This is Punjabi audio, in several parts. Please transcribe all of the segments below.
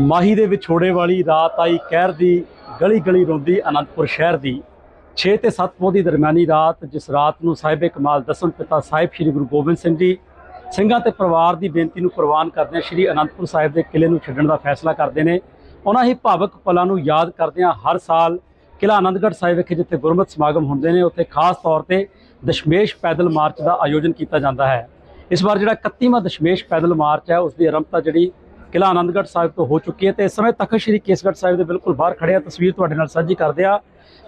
ਮਾਹੀ ਦੇ ਵਿਛੋੜੇ ਵਾਲੀ ਰਾਤ ਆਈ ਕਹਿਰ ਦੀ ਗਲੀ ਗਲੀ ਰੋਂਦੀ ਅਨੰਦਪੁਰ ਸ਼ਹਿਰ ਦੀ। 6 ਤੇ 7 ਪੋਹ ਦੀ ਦਰਮਿਆਨੀ ਰਾਤ, ਜਿਸ ਰਾਤ ਨੂੰ ਸਾਹਿਬੇ ਕਮਾਲ ਦਸਮ ਪਿਤਾ ਸਾਹਿਬ ਸ੍ਰੀ ਗੁਰੂ ਗੋਬਿੰਦ ਸਿੰਘ ਜੀ ਸਿੰਘਾਂ ਤੇ ਪਰਿਵਾਰ ਦੀ ਬੇਨਤੀ ਨੂੰ ਪ੍ਰਵਾਨ ਕਰਦਿਆਂ ਸ੍ਰੀ ਅਨੰਦਪੁਰ ਸਾਹਿਬ ਦੇ ਕਿਲੇ ਨੂੰ ਛੱਡਣ ਦਾ ਫੈਸਲਾ ਕਰਦੇ ਨੇ। ਉਹਨਾਂ ਹੀ ਭਾਵਕ ਪਲਾਂ ਨੂੰ ਯਾਦ ਕਰਦਿਆਂ ਹਰ ਸਾਲ ਕਿਲਾ ਆਨੰਦਗੜ੍ਹ ਸਾਹਿਬ ਵਿਖੇ ਜਿੱਥੇ ਗੁਰਮਤਿ ਸਮਾਗਮ ਹੁੰਦੇ ਨੇ, ਉੱਥੇ ਖਾਸ ਤੌਰ ਤੇ ਦਸ਼ਮੇਸ਼ ਪੈਦਲ ਮਾਰਚ ਦਾ ਆਯੋਜਨ ਕੀਤਾ ਜਾਂਦਾ ਹੈ। ਇਸ ਵਾਰ ਜਿਹੜਾ 31ਵਾਂ ਦਸ਼ਮੇਸ਼ ਪੈਦਲ ਮਾਰਚ ਹੈ, ਉਸ ਦੀ ਆਰੰਭਤਾ ਜਿਹੜੀ ਕਿਲਾ ਆਨੰਦਗੜ੍ਹ ਸਾਹਿਬ ਤੋਂ ਹੋ ਚੁੱਕੀ ਹੈ ਤੇ ਇਸ ਸਮੇਂ ਤਖਤ ਸ੍ਰੀ ਕੇਸਗੜ੍ਹ ਸਾਹਿਬ ਦੇ ਬਿਲਕੁਲ ਬਾਹਰ ਖੜੇ ਆ। ਤਸਵੀਰ ਤੁਹਾਡੇ ਨਾਲ ਸਾਂਝੀ ਕਰਦੇ ਆ।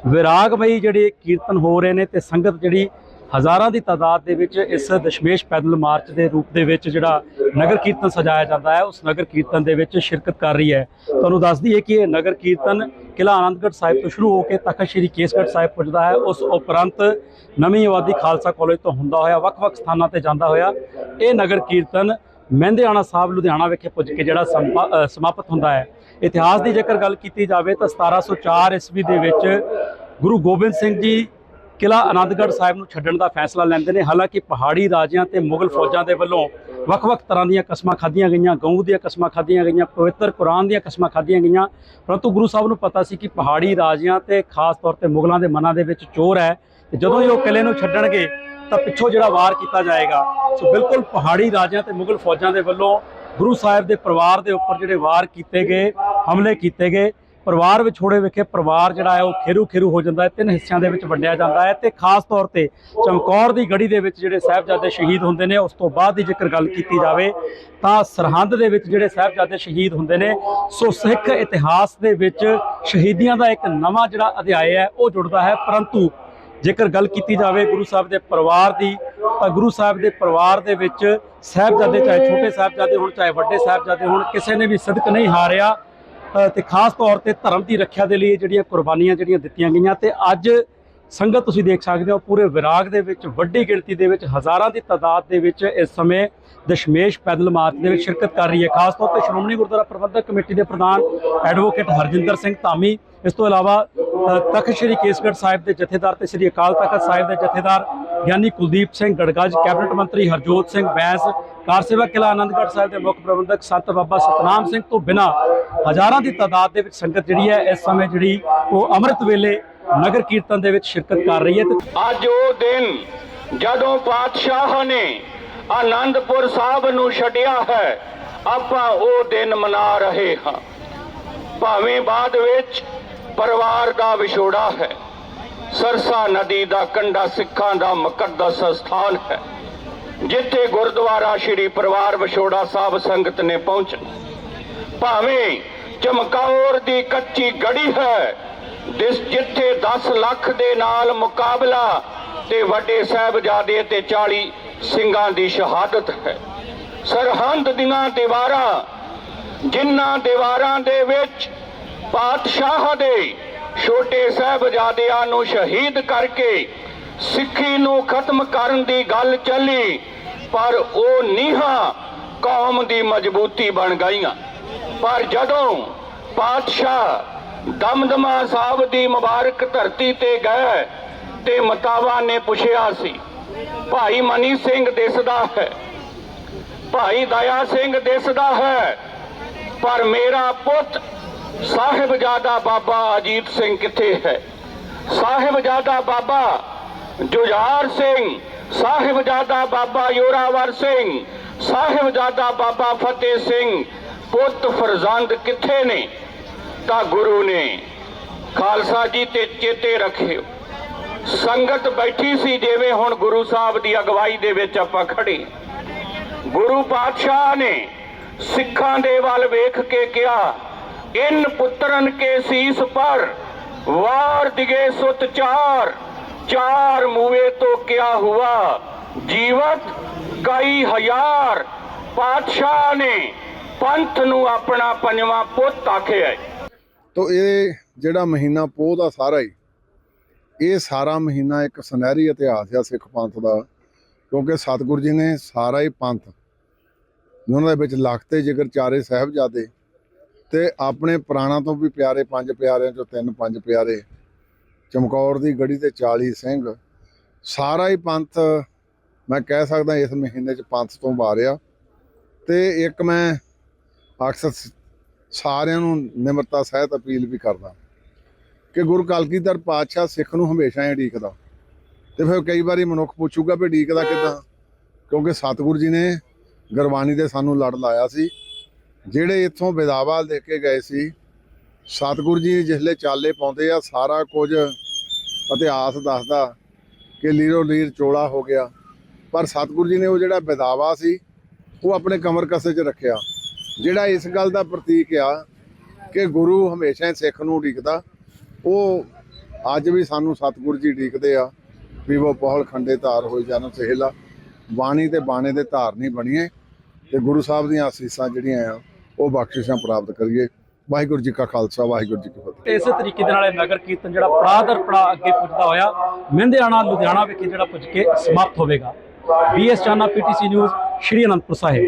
ਵਿਰਾਗਮਈ ਜਿਹੜੇ ਕੀਰਤਨ ਹੋ ਰਹੇ ਨੇ ਤੇ ਸੰਗਤ ਜਿਹੜੀ ਹਜ਼ਾਰਾਂ ਦੀ ਤਾਦਾਦ ਦੇ ਵਿੱਚ ਇਸ ਦਸ਼ਮੇਸ਼ ਪੈਦਲ ਮਾਰਚ ਦੇ ਰੂਪ ਦੇ ਵਿੱਚ ਜਿਹੜਾ ਨਗਰ ਕੀਰਤਨ ਸਜਾਇਆ ਜਾਂਦਾ ਹੈ, ਉਸ ਨਗਰ ਕੀਰਤਨ ਦੇ ਵਿੱਚ ਸ਼ਿਰਕਤ ਕਰ ਰਹੀ ਹੈ। ਤੁਹਾਨੂੰ ਦੱਸ ਦਈਏ ਕਿ ਇਹ ਨਗਰ ਕੀਰਤਨ ਕਿਲਾ ਆਨੰਦਗੜ੍ਹ ਸਾਹਿਬ ਤੋਂ ਸ਼ੁਰੂ ਹੋ ਕੇ ਤਖਤ ਸ੍ਰੀ ਕੇਸਗੜ੍ਹ ਸਾਹਿਬ ਪੁੱਜਦਾ ਹੈ। ਉਸ ਉਪਰੰਤ ਨਵੀਂ ਆਬਾਦੀ ਖਾਲਸਾ ਕਾਲਜ ਤੋਂ ਹੁੰਦਾ ਹੋਇਆ, ਵੱਖ-ਵੱਖ ਸਥਾਨਾਂ ਤੇ ਜਾਂਦਾ ਹੋਇਆ ਇਹ ਨਗਰ ਕੀਰਤਨ ਮਹਿੰਦਿਆਣਾ ਸਾਹਿਬ ਲੁਧਿਆਣਾ ਵਿਖੇ ਪੁੱਜ ਕੇ ਜਿਹੜਾ ਸੰਪਾ- ਸਮਾਪਤ ਹੁੰਦਾ ਹੈ। ਇਤਿਹਾਸ ਦੀ ਜੇਕਰ ਗੱਲ ਕੀਤੀ ਜਾਵੇ ਤਾਂ 1704 ਈਸਵੀ ਦੇ ਵਿੱਚ ਗੁਰੂ ਗੋਬਿੰਦ ਸਿੰਘ ਜੀ ਕਿਲਾ ਆਨੰਦਗੜ੍ਹ ਸਾਹਿਬ ਨੂੰ ਛੱਡਣ ਦਾ ਫੈਸਲਾ ਲੈਂਦੇ ਨੇ। ਹਾਲਾਂਕਿ ਪਹਾੜੀ ਰਾਜਿਆਂ ਤੇ ਮੁਗਲ ਫੌਜਾਂ ਦੇ ਵੱਲੋਂ ਵੱਖ-ਵੱਖ ਤਰ੍ਹਾਂ ਦੀਆਂ ਕਸਮਾਂ ਖਾਧੀਆਂ ਗਈਆਂ, ਗਊ ਦੀਆਂ ਕਸਮਾਂ ਖਾਧੀਆਂ ਗਈਆਂ, ਪਵਿੱਤਰ ਕੁਰਾਨ ਦੀਆਂ ਕਸਮਾਂ ਖਾਧੀਆਂ ਗਈਆਂ। ਪਰੰਤੂ ਗੁਰੂ ਸਾਹਿਬ ਨੂੰ ਪਤਾ ਸੀ ਕਿ ਪਹਾੜੀ ਰਾਜਿਆਂ ਤੇ ਖਾਸ ਤੌਰ ਤੇ ਮੁਗਲਾਂ ਦੇ ਮਨਾਂ ਦੇ ਵਿੱਚ ਚੋਰ ਹੈ ਤੇ ਜਦੋਂ ਹੀ ਉਹ ਕਿਲੇ ਨੂੰ ਛੱਡਣਗੇ ਤਾਂ ਪਿੱਛੋਂ ਜਿਹੜਾ ਵਾਰ ਕੀਤਾ ਜਾਏਗਾ, ਸੋ ਬਿਲਕੁਲ ਪਹਾੜੀ ਰਾਜਿਆਂ ਤੇ ਮੁਗਲ ਫੌਜਾਂ ਦੇ ਵੱਲੋਂ ਗੁਰੂ ਸਾਹਿਬ ਦੇ ਪਰਿਵਾਰ ਦੇ ਉੱਪਰ ਜਿਹੜੇ ਵਾਰ ਕੀਤੇ ਗਏ, ਹਮਲੇ ਕੀਤੇ ਗਏ, ਪਰਿਵਾਰ ਵਿਛੋੜੇ ਵਿਖੇ ਪਰਿਵਾਰ ਜਿਹੜਾ ਹੈ ਉਹ ਖੇਰੂ ਖੇਰੂ ਹੋ ਜਾਂਦਾ ਹੈ, ਤਿੰਨ ਹਿੱਸਿਆਂ ਦੇ ਵਿੱਚ ਵੰਡਿਆ ਜਾਂਦਾ ਹੈ ਤੇ ਖਾਸ ਤੌਰ ਤੇ ਚਮਕੌਰ ਦੀ ਗੜੀ ਦੇ ਵਿੱਚ ਜਿਹੜੇ ਸਾਹਿਬਜ਼ਾਦੇ ਸ਼ਹੀਦ ਹੁੰਦੇ ਨੇ, ਉਸ ਤੋਂ ਬਾਅਦ ਦੀ ਜੇਕਰ ਗੱਲ ਕੀਤੀ ਜਾਵੇ, ਤਾਂ ਸਰਹੰਦ ਦੇ ਵਿੱਚ ਜਿਹੜੇ ਸਾਹਿਬਜ਼ਾਦੇ ਸ਼ਹੀਦ ਹੁੰਦੇ ਨੇ, ਸੋ ਸਿੱਖ ਇਤਿਹਾਸ ਦੇ ਵਿੱਚ ਸ਼ਹੀਦੀਆਂ ਦਾ ਇੱਕ ਨਵਾਂ ਜਿਹੜਾ ਅਧਿਆਇ ਹੈ, ਉਹ ਜੁੜਦਾ ਹੈ, ਪਰੰਤੂ ਜੇਕਰ ਗੱਲ ਕੀਤੀ ਜਾਵੇ ਗੁਰੂ ਸਾਹਿਬ ਦੇ ਪਰਿਵਾਰ ਦੀ ਤਾਂ ਗੁਰੂ ਸਾਹਿਬ ਦੇ ਪਰਿਵਾਰ ਦੇ ਵਿੱਚ ਸਾਹਿਬਜ਼ਾਦੇ ਚਾਹੇ ਛੋਟੇ ਸਾਹਿਬਜ਼ਾਦੇ ਹੋਣ ਚਾਹੇ ਵੱਡੇ ਸਾਹਿਬਜ਼ਾਦੇ ਹੋਣ ਕਿਸੇ ਨੇ ਵੀ ਸਦਕ ਨਹੀਂ ਹਾਰਿਆ। ਅ, ਤੇ ਖਾਸ ਤੌਰ ਤੇ ਧਰਮ ਦੀ ਰੱਖਿਆ ਦੇ ਲਈ ਜਿਹੜੀਆਂ ਕੁਰਬਾਨੀਆਂ ਜਿਹੜੀਆਂ ਦਿੱਤੀਆਂ ਗਈਆਂ ਤੇ ਅੱਜ ਸੰਗਤ ਤੁਸੀਂ ਦੇਖ ਸਕਦੇ ਹੋ ਪੂਰੇ ਵਿਰਾਗ ਦੇ ਵਿੱਚ ਵੱਡੀ ਗਿਣਤੀ ਦੇ ਵਿੱਚ ਹਜ਼ਾਰਾਂ ਦੀ ਤਾਦਾਦ ਦੇ ਵਿੱਚ ਇਸ ਸਮੇਂ ਦਸ਼ਮੇਸ਼ ਪੈਦਲ ਮਾਰਚ ਦੇ ਵਿੱਚ ਸ਼ਿਰਕਤ ਕਰ ਰਹੀ ਹੈ। ਖਾਸ ਤੌਰ ਤੇ ਸ਼੍ਰੋਮਣੀ ਗੁਰਦੁਆਰਾ ਪ੍ਰਬੰਧਕ ਕਮੇਟੀ ਦੇ ਪ੍ਰਧਾਨ ਐਡਵੋਕੇਟ ਹਰਜਿੰਦਰ ਸਿੰਘ ਧਾਮੀ। ਇਸ ਤੋਂ ਇਲਾਵਾ ਤਖ਼ਤ ਸ੍ਰੀ ਕੇਸਗੜ੍ਹ ਸਾਹਿਬ ਦੇ ਜਥੇਦਾਰ ਤੇ ਸ੍ਰੀ ਅਕਾਲ ਤਖ਼ਤ ਸਾਹਿਬ ਦੇ ਜਥੇਦਾਰ ਗਿਆਨੀ ਕੁਲਦੀਪ ਸਿੰਘ ਗੜਗੱਜ ਕੈਬਨਿਟ ਮੰਤਰੀ ਹਰਜੋਤ ਸਿੰਘ ਬੈਂਸ, ਕਾਰ ਸੇਵਾ ਕਿਲਾ ਆਨੰਦਗੜ੍ਹ ਸਾਹਿਬ ਦੇ ਮੁੱਖ ਪ੍ਰਬੰਧਕ ਸੰਤ ਬਾਬਾ ਸਤਨਾਮ ਸਿੰਘ ਤੋਂ ਬਿਨਾਂ ਹਜ਼ਾਰਾਂ ਦੀ ਤਾਦਾਦ ਦੇ ਵਿੱਚ ਸੰਗਤ ਜਿਹੜੀ ਹੈ, ਇਸ ਸਮੇਂ ਜਿਹੜੀ ਉਹ ਅੰਮ੍ਰਿਤ ਵੇਲੇ ਨਗਰ ਕੀਰਤਨ ਦੇ ਵਿੱਚ ਸ਼ਿਰਕਤ ਕਰ ਰਹੀ ਹੈ ਅੱਜ ਉਹ ਦਿਨ ਜਦੋਂ ਪਾਤਸ਼ਾਹ ਨੇ ਆਨੰਦਪੁਰ ਸਾਹਿਬ ਨੂੰ ਛੱਡਿਆ ਹੈ, ਆਪਾਂ ਉਹ ਦਿਨ ਮਨਾ ਰਹੇ ਹਾਂ। ਭਾਵੇਂ ਬਾਅਦ ਵਿੱਚ ਪਰਿਵਾਰ ਦਾ ਵਿਛੋੜਾ ਹੈ। ਸਰਸਾ ਨਦੀ ਦਾ ਕੰਢਾ ਸਿੱਖਾਂ ਦਾ ਮੁਕੱਦਸ ਸਥਾਨ ਹੈ। ਜਿੱਥੇ ਗੁਰਦੁਆਰਾ ਸ਼੍ਰੀ ਪਰਿਵਾਰ ਵਿਛੋੜਾ ਸਾਹਿਬ ਸੰਗਤ ਨੇ ਪਹੁੰਚਣਾ ਭਾਵੇਂ ਚਮਕੌਰ ਦੀ ਕੱਚੀ ਗੜੀ ਹੈ, ਜਿਸ ਜਿੱਥੇ 10 ਲੱਖ ਦੇ ਨਾਲ ਮੁਕਾਬਲਾ ਤੇ ਵੱਡੇ ਸਾਹਿਬਜ਼ਾਦੇ ਤੇ 40 ਸਿੰਘਾਂ ਦੀ ਸ਼ਹਾਦਤ ਹੈ। ਸਰਹੰਦ ਦੀਆਂ ਦੀਵਾਰਾਂ ਜਿਨ੍ਹਾਂ ਦੀਵਾਰਾਂ ਦੇ ਵਿੱਚ ਪਾਤਸ਼ਾਹ ਦੇ ਛੋਟੇ ਸਾਹਿਬਜ਼ਾਦਿਆਂ ਨੂੰ ਸ਼ਹੀਦ ਕਰਕੇ ਸਿੱਖੀ ਨੂੰ ਖਤਮ ਕਰਨ ਦੀ ਗੱਲ ਚੱਲੀ, ਪਰ ਉਹ ਨੀਹਾਂ ਕੌਮ ਦੀ ਮਜ਼ਬੂਤੀ ਬਣ ਗਈਆਂ। ਪਰ ਜਦੋਂ ਪਾਤਸ਼ਾਹ ਦਮਦਮਾ ਸਾਹਿਬ ਦੀ ਮੁਬਾਰਕ ਧਰਤੀ ਤੇ ਗਏ ਤੇ ਮਤਾਵਾ ਨੇ ਪੁੱਛਿਆ ਸੀ, ਭਾਈ ਮਨੀ ਸਿੰਘ ਦਿਸਦਾ ਹੈ? ਭਾਈ ਦਇਆ ਸਿੰਘ ਦਿਸਦਾ ਹੈ, ਪਰ ਮੇਰਾ ਪੁੱਤ ਸਾਹਿਬਜ਼ਾਦਾ ਬਾਬਾ ਅਜੀਤ ਸਿੰਘ ਕਿੱਥੇ ਹੈ? ਸਾਹਿਬਜ਼ਾਦਾ ਬਾਬਾ ਜੁਝਾਰ ਸਿੰਘ, ਸਾਹਿਬਜ਼ਾਦਾ ਬਾਬਾ ਯੋਰਾਵਰ ਸਿੰਘ, ਸਾਹਿਬਜ਼ਾਦਾ ਬਾਬਾ ਫਤਿਹ ਸਿੰਘ ਪੁੱਤ ਫਰਜ਼ੰਦ ਕਿੱਥੇ ਨੇ? ਤਾਂ ਗੁਰੂ ਨੇ ਖਾਲਸਾ ਜੀ ਤੇ ਚੇਤੇ ਰੱਖਿਓ। ਸੰਗਤ ਬੈਠੀ ਸੀ ਜਿਵੇਂ ਹੁਣ ਗੁਰੂ ਸਾਹਿਬ ਦੀ ਅਗਵਾਈ ਦੇ ਵਿੱਚ ਆਪਾਂ ਖੜੇ। ਗੁਰੂ ਪਾਤਸ਼ਾਹ ਨੇ ਸਿੱਖਾਂ ਦੇ ਵੱਲ ਵੇਖ ਕੇ ਕਿਹਾ ਇਨ ਪੁੱਤਰਨ ਕੇ ਸੀਸ ਪਰ, ਵਾਰ ਦਿਗੇ ਸੁਤ ਚਾਰ ਚਾਰ ਮੂਵੇ ਤੋਂ ਕਿਆ ਹੁਆ? ਜੀਵਤ ਕਈ ਹਜ਼ਾਰ ਪਾਤਸ਼ਾਹ ਨੇ ਪੰਥ ਨੂੰ ਆਪਣਾ ਪੰਜਵਾਂ ਪੁੱਤ ਆਖਿਆ ਤੋ ਇਹ ਜਿਹੜਾ ਮਹੀਨਾ ਪੋਹ ਦਾ ਸਾਰਾ ਹੀ ਇਹ ਸਾਰਾ ਮਹੀਨਾ ਇੱਕ ਸੁਨਹਿਰੀ ਇਤਿਹਾਸ ਆ ਸਿੱਖ ਪੰਥ ਦਾ, ਕਿਉਂਕਿ ਸਤਿਗੁਰੂ ਜੀ ਨੇ ਸਾਰਾ ਹੀ ਪੰਥ, ਉਹਨਾਂ ਦੇ ਵਿੱਚ ਲਖਤੇ ਜਿਗਰ ਚਾਰੇ ਸਾਹਿਬਜ਼ਾਦੇ ਤੇ ਆਪਣੇ ਪ੍ਰਾਣਾਂ ਤੋਂ ਵੀ ਪਿਆਰੇ ਪੰਜ ਪਿਆਰਿਆਂ ਚੋਂ ਤਿੰਨ ਪੰਜ ਪਿਆਰੇ, ਚਮਕੌਰ ਦੀ ਗੜੀ ਤੇ 40 ਸਿੰਘ, ਸਾਰਾ ਹੀ ਪੰਥ ਮੈਂ ਕਹਿ ਸਕਦਾ ਇਸ ਮਹੀਨੇ ਚ ਪੰਥ ਤੋਂ ਵਾਰਿਆ ਤੇ ਇੱਕ ਮੈਂ ਅਕਸਰ ਸਾਰਿਆਂ ਨੂੰ ਨਿਮਰਤਾ ਸਹਿਤ ਅਪੀਲ ਵੀ ਕਰਦਾ ਕਿ ਗੁਰੂ ਕਲਗੀਧਰ ਪਾਤਸ਼ਾਹ ਸਿੱਖ ਨੂੰ ਹਮੇਸ਼ਾ ਹੀ ਢੀਕਦਾ ਤੇ ਫਿਰ ਕਈ ਵਾਰੀ ਮਨੁੱਖ ਪੁੱਛੂਗਾ ਵੀ ਢੀਕਦਾ ਕਿਦਾਂ? ਕਿਉਂਕਿ ਸਤਿਗੁਰੂ ਜੀ ਨੇ ਗੁਰਬਾਣੀ ਦੇ ਸਾਨੂੰ ਲੜ ਲਾਇਆ ਸੀ। ਜਿਹੜੇ ਇੱਥੋਂ ਵਿਦਾਵਾ ਦੇ ਕੇ ਗਏ ਸੀ, ਸਤਿਗੁਰੂ ਜੀ ਜਿਸਲੇ ਚਾਲੇ ਪਾਉਂਦੇ ਆ, ਸਾਰਾ ਕੁਝ ਇਤਿਹਾਸ ਦੱਸਦਾ ਕਿ ਲੀਰੋ ਲੀਰ ਚੋਲਾ ਹੋ ਗਿਆ। ਪਰ ਸਤਿਗੁਰੂ ਜੀ ਨੇ ਉਹ ਜਿਹੜਾ ਵਿਦਾਵਾ ਸੀ, ਉਹ ਆਪਣੇ ਕਮਰ ਕਸੇ 'ਚ ਰੱਖਿਆ। ਜਿਹੜਾ ਇਸ ਗੱਲ ਦਾ ਪ੍ਰਤੀਕ ਆ ਕਿ ਗੁਰੂ ਹਮੇਸ਼ਾ ਹੀ ਸਿੱਖ ਨੂੰ ਉਡੀਕਦਾ, ਉਹ ਅੱਜ ਵੀ ਸਾਨੂੰ ਸਤਿਗੁਰੂ ਜੀ ਉਡੀਕਦੇ ਆ, ਵੀ ਉਹ ਪਹਲ ਖੰਡੇ ਧਾਰ ਹੋਈ ਜਾਨੋ ਸਹਿਲਾ। ਬਾਣੀ ਤੇ ਬਾਣੇ ਦੇ ਧਾਰ ਨਹੀਂ ਬਣੀਏ, ਤੇ ਗੁਰੂ ਸਾਹਿਬ ਦੀਆਂ ਅਸੀਸਾਂ ਜਿਹੜੀਆਂ ਆ ਉਹ ਬਖਸ਼ਿਸ਼ਾਂ ਪ੍ਰਾਪਤ ਕਰੀਏ। ਵਾਹਿਗੁਰੂ ਜੀ ਕਾ ਖਾਲਸਾ, ਵਾਹਿਗੁਰੂ ਜੀ ਕੀ ਫਤਿਹ। ਤੇ ਇਸੇ ਤਰੀਕੇ ਦੇ ਨਾਲ ਇਹ ਨਗਰ ਕੀਰਤਨ ਜਿਹੜਾ ਪੜਾਅ ਦਰ ਪੜਾਅ ਅੱਗੇ ਪੁੱਜਦਾ ਹੋਇਆ, ਮਹਿੰਦਿਆਣਾ, ਲੁਧਿਆਣਾ ਵਿਖੇ ਜਿਹੜਾ ਪੁੱਜ ਕੇ ਸਮਾਪਤ ਹੋਵੇਗਾ। B S Chana PTC news Shri Anandpur Sahib.